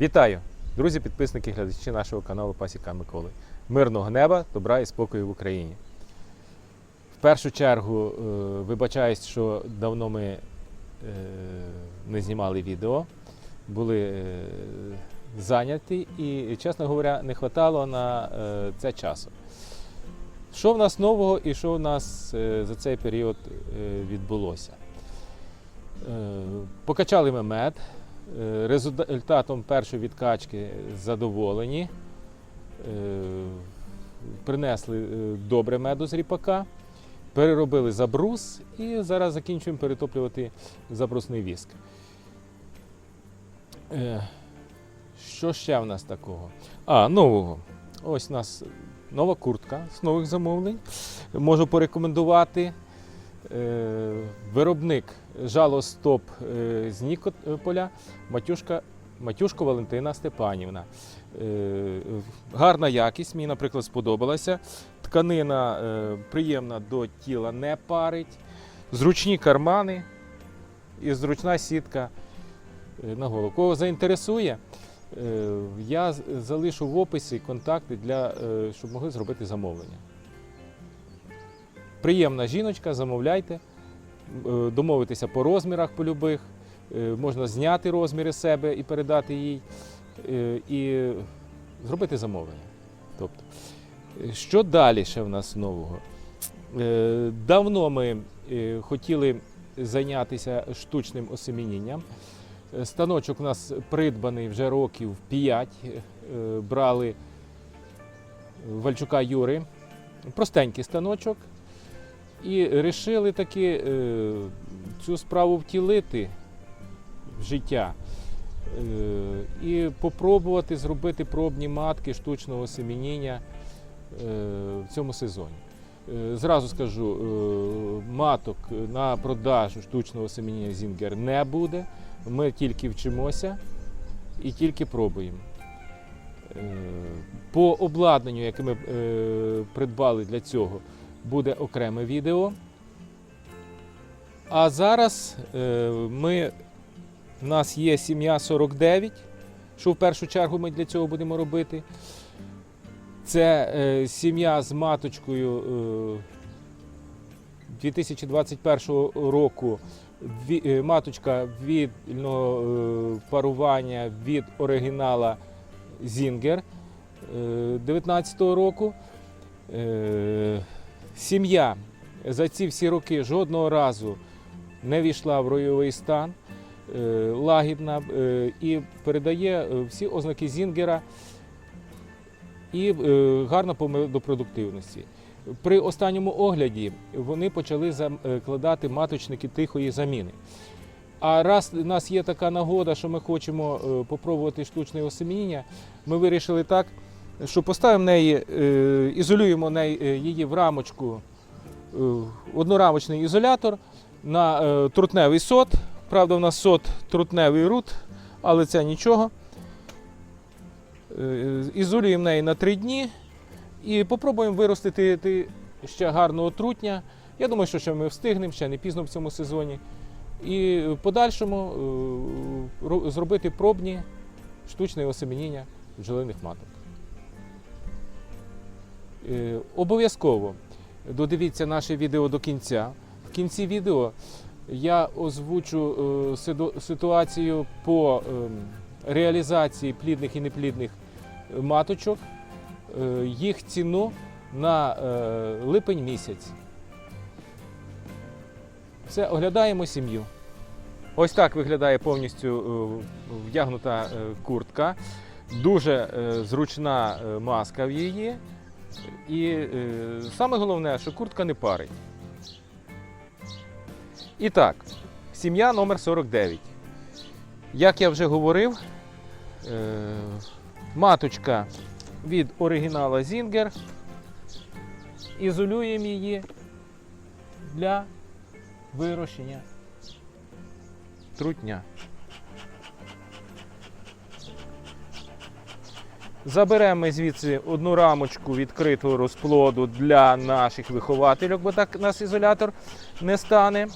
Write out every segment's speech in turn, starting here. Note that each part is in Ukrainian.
Вітаю, друзі, підписники, глядачі нашого каналу Пасіка Миколи. Мирного неба, добра і спокою в Україні. В першу чергу е, вибачаюсь, що давно ми е, не знімали відео, були е, зайняті і, чесно говоря, не вистачало на це часу. Що в нас нового і що в нас за цей період відбулося? Покачали ми мед. Е, Результатом першої відкачки задоволені. Е, Принесли е, добре меду з ріпака, переробили забрус і зараз закінчуємо перетоплювати забрусний віск. Що ще в нас такого? А, нового. Ось у нас нова куртка з нових замовлень. Можу порекомендувати. Е, Виробник жалостоп е, з Нікополя Матюшка, Матюшко Валентина Степанівна. Е, Гарна якість, мені, наприклад, сподобалася. Тканина приємна до тіла, не парить. Зручні кармани і зручна сітка на голову. Кого заінтересує, я залишу в описі контакти, для, щоб могли зробити замовлення. Приємна жіночка, замовляйте, е, домовитися по розмірах по любих, е, можна зняти розміри себе і передати їй, е, і зробити замовлення. Тобто, що далі ще в нас нового? Давно ми хотіли зайнятися штучним осемінінням. Станочок у нас придбаний вже років 5. Е, Брали Вальчука Юри. Простенький станочок. І вирішили таки е, цю справу втілити в життя е, і попробувати зробити пробні матки штучного семеніння е, в цьому сезоні. Зразу скажу, маток на продажу штучного семеніння Зінгер не буде. Ми тільки вчимося і тільки пробуємо. По обладнанню, яке ми придбали для цього, буде окреме відео. А зараз е, ми, в нас є сім'я 49, що в першу чергу ми для цього будемо робити. Це е, сім'я з маточкою е, 2021 року. Е, маточка вільного парування від оригінала Зінгер 2019 року. Сім'я за ці всі роки жодного разу не війшла в ройовий стан, е, лагідна е, і передає е, всі ознаки Зінгера і гарна по медопродуктивності. При останньому огляді вони почали закладати маточники тихої заміни. А раз у нас є така нагода, що ми хочемо попробувати штучне осеміння, ми вирішили так, що поставимо неї, е, ізолюємо е, її в рамочку, е, однорамочний ізолятор на трутневий сот. Правда, у нас сот трутневий рут, але це нічого. Ізолюємо неї на три дні і попробуємо виростити ще гарного трутня. Я думаю, що ще ми встигнемо, ще не пізно в цьому сезоні. І в подальшому зробити пробні штучне осемініння бджолиних маток. Е, Обов'язково додивіться наше відео до кінця. В кінці відео я озвучу е, ситуацію по ем, реалізації плідних і неплідних е, маточок, їх ціну на липень місяць. Все, оглядаємо сім'ю. Ось так виглядає повністю вдягнута куртка. Дуже зручна маска в її. І е, саме головне, що куртка не парить. І так, сім'я номер 49. Як я вже говорив, е, маточка від оригінала Зінгер. Ізолюємо її для вирощення трутня. Заберемо звідси одну рамочку відкритого розплоду для наших вихователів, бо так нас ізолятор не стане.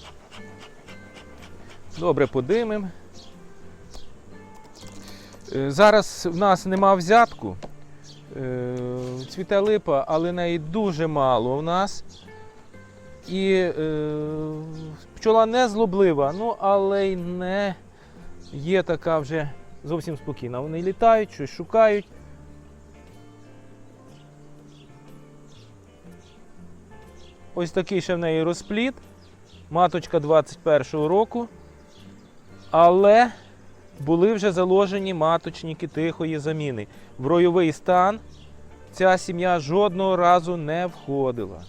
Добре подимемо. Е, Зараз в нас нема взятку. Е, Цвіте липа, але неї дуже мало в нас. І е, пчола не злоблива, ну але й не є така вже зовсім спокійна. Вони літають, щось шукають. Ось такий ще в неї розпліт. Маточка 21-го року. Але були вже заложені маточники тихої заміни. В ройовий стан ця сім'я жодного разу не входила.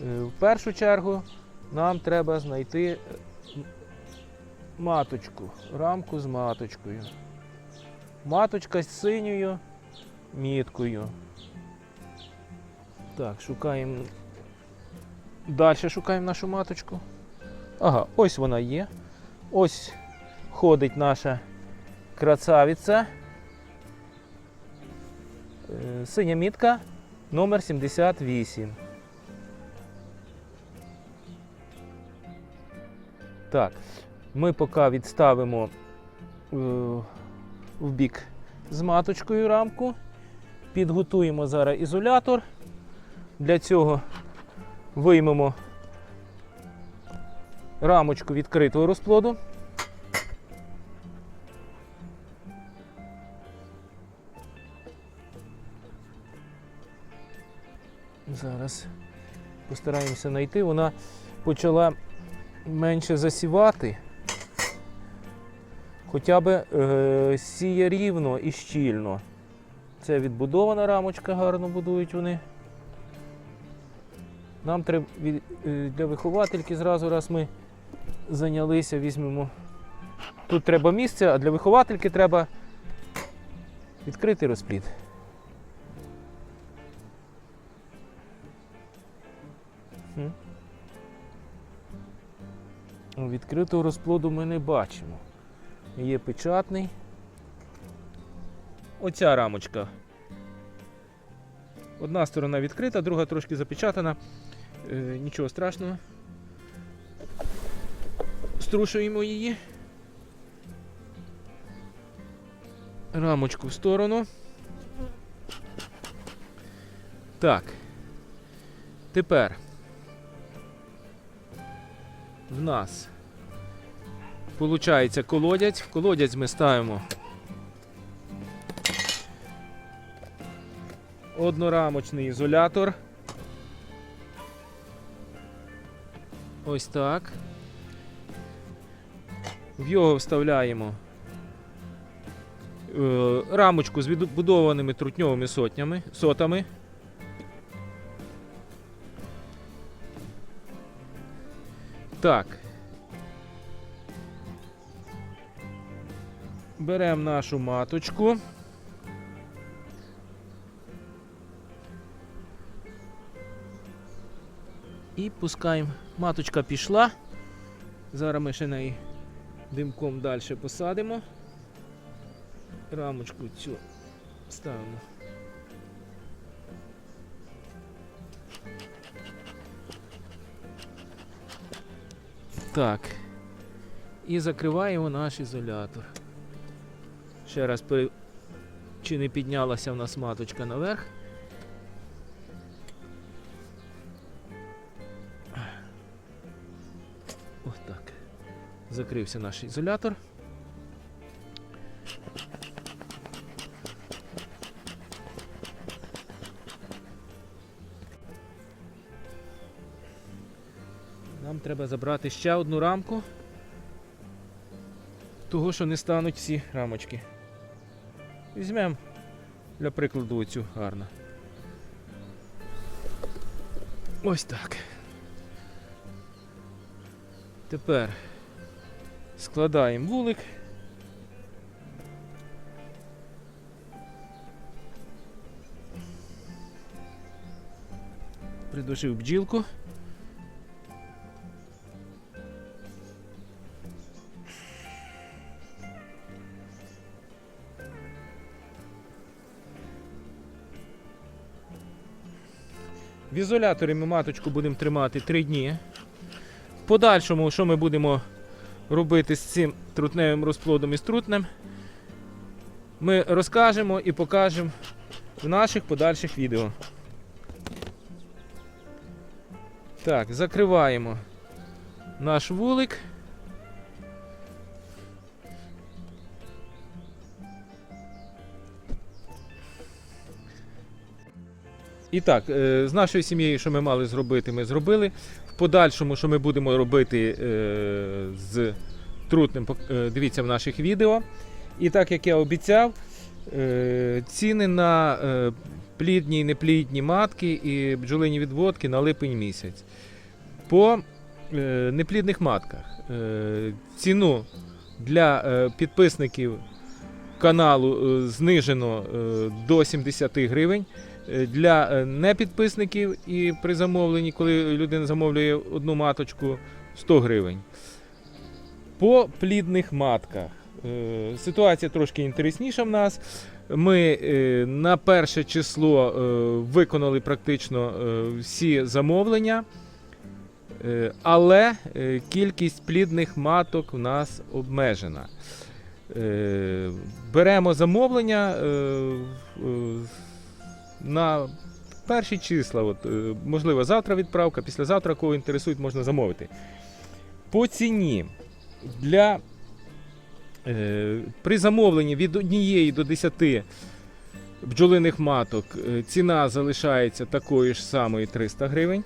Е, В першу чергу нам треба знайти е, маточку, рамку з маточкою. Маточка з синьою міткою. Так, шукаємо. Далі шукаємо нашу маточку. Ага, ось вона є. Ось ходить наша красавиця. Е, Синя мітка номер 78. Так, ми поки відставимо е, в бік з маточкою рамку. Підготуємо зараз ізолятор. Для цього виймемо рамочку відкритого розплоду. Зараз постараємося знайти. Вона почала менше засівати. Хоча б е, сіє рівно і щільно. Це відбудована рамочка, гарно будують вони. Нам треба е, для виховательки зразу раз ми зайнялися, візьмемо. Тут треба місце, а для виховательки треба відкритий розплід. Відкритого розплоду ми не бачимо. Є печатний. Оця рамочка. Одна сторона відкрита, друга трошки запечатана. Е, нічого страшного. Струшуємо її. Рамочку в сторону. Так. Тепер в нас Получається колодязь. В колодязь ми ставимо однорамочний ізолятор. Ось так. В його вставляємо е, рамочку з відбудованими трутньовими сотнями, сотами. Так. Беремо нашу маточку. І пускаємо. Маточка пішла. Зараз ми ще неї димком далі посадимо. Рамочку цю ставимо. Так. І закриваємо наш ізолятор. Ще раз чи не піднялася в нас маточка наверх. Закрився наш ізолятор. Нам треба забрати ще одну рамку, того що не стануть всі рамочки. Візьмемо для прикладу оцю гарно. Ось так. Тепер складаємо вулик. Придушив бджілку. В ізоляторі ми маточку будемо тримати 3 дні. В подальшому, що ми будемо робити з цим трутневим розплодом і з трутнем, ми розкажемо і покажемо в наших подальших відео. Так, закриваємо наш вулик. І так, е, з нашою сім'єю, що ми мали зробити, ми зробили. Подальшому, що ми будемо робити е, з трутнем, пок- е, дивіться в наших відео. І так як я обіцяв, е, ціни на плідні і неплідні матки і бджолині відводки на липень місяць. По неплідних матках ціну для підписників каналу знижено до 70 гривень. Е, Для е, непідписників і при замовленні, коли людина замовлює одну маточку, 100 гривень. По плідних матках е, ситуація трошки інтересніша в нас. Ми на перше число виконали практично всі замовлення, але кількість плідних маток в нас обмежена. Беремо замовлення на перші числа. От, е, можливо, завтра відправка, післязавтра, кого інтересують, можна замовити. По ціні для е, при замовленні від 1 до 10 бджолиних маток е, ціна залишається такою ж самою 300 гривень.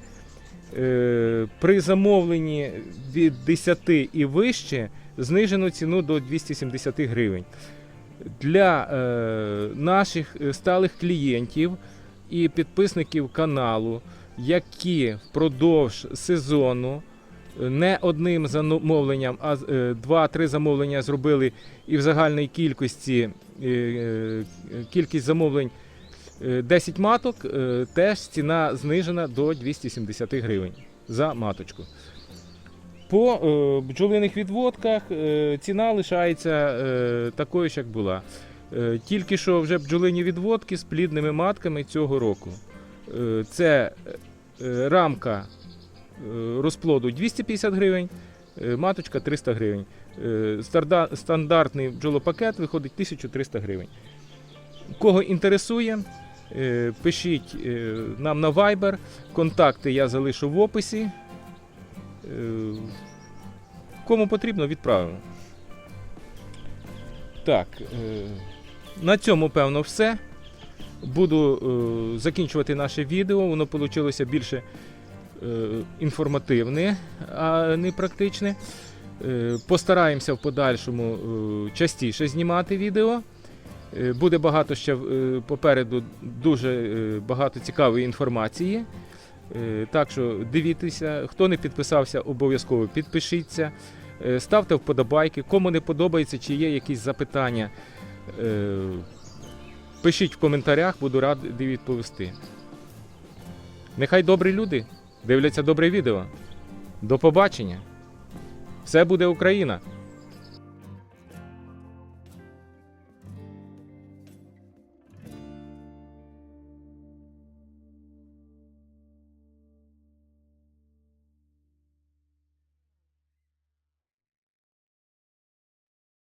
Е, При замовленні від 10 і вище знижено ціну до 270 гривень. Для е, наших е, сталих клієнтів і підписників каналу, які впродовж сезону е, не одним замовленням, а е, два-три замовлення зробили, і в загальній кількості е, кількість замовлень е, 10 маток, теж ціна знижена до 270 гривень за маточку. По е, бджолиних відводках е, ціна лишається е, такою ж, як була. Тільки що вже бджолині відводки з плідними матками цього року. Це рамка розплоду 250 гривень, маточка 300 гривень. Стандартний бджолопакет виходить 1300 гривень. Кого інтересує, пишіть нам на Viber. Контакти я залишу в описі. Е, Кому потрібно, відправимо. Так, е, на цьому, певно, все. Буду е, закінчувати наше відео. Воно вийшло більше інформативне, а не практичне. Постараємося в подальшому частіше знімати відео. Буде багато ще попереду дуже багато цікавої інформації. Е, Так що дивіться, хто не підписався, обов'язково підпишіться, Е, ставте вподобайки. Кому не подобається, чи є якісь запитання, е, пишіть в коментарях, буду радий відповісти. Нехай добрі люди дивляться добре відео. До побачення! Все буде Україна!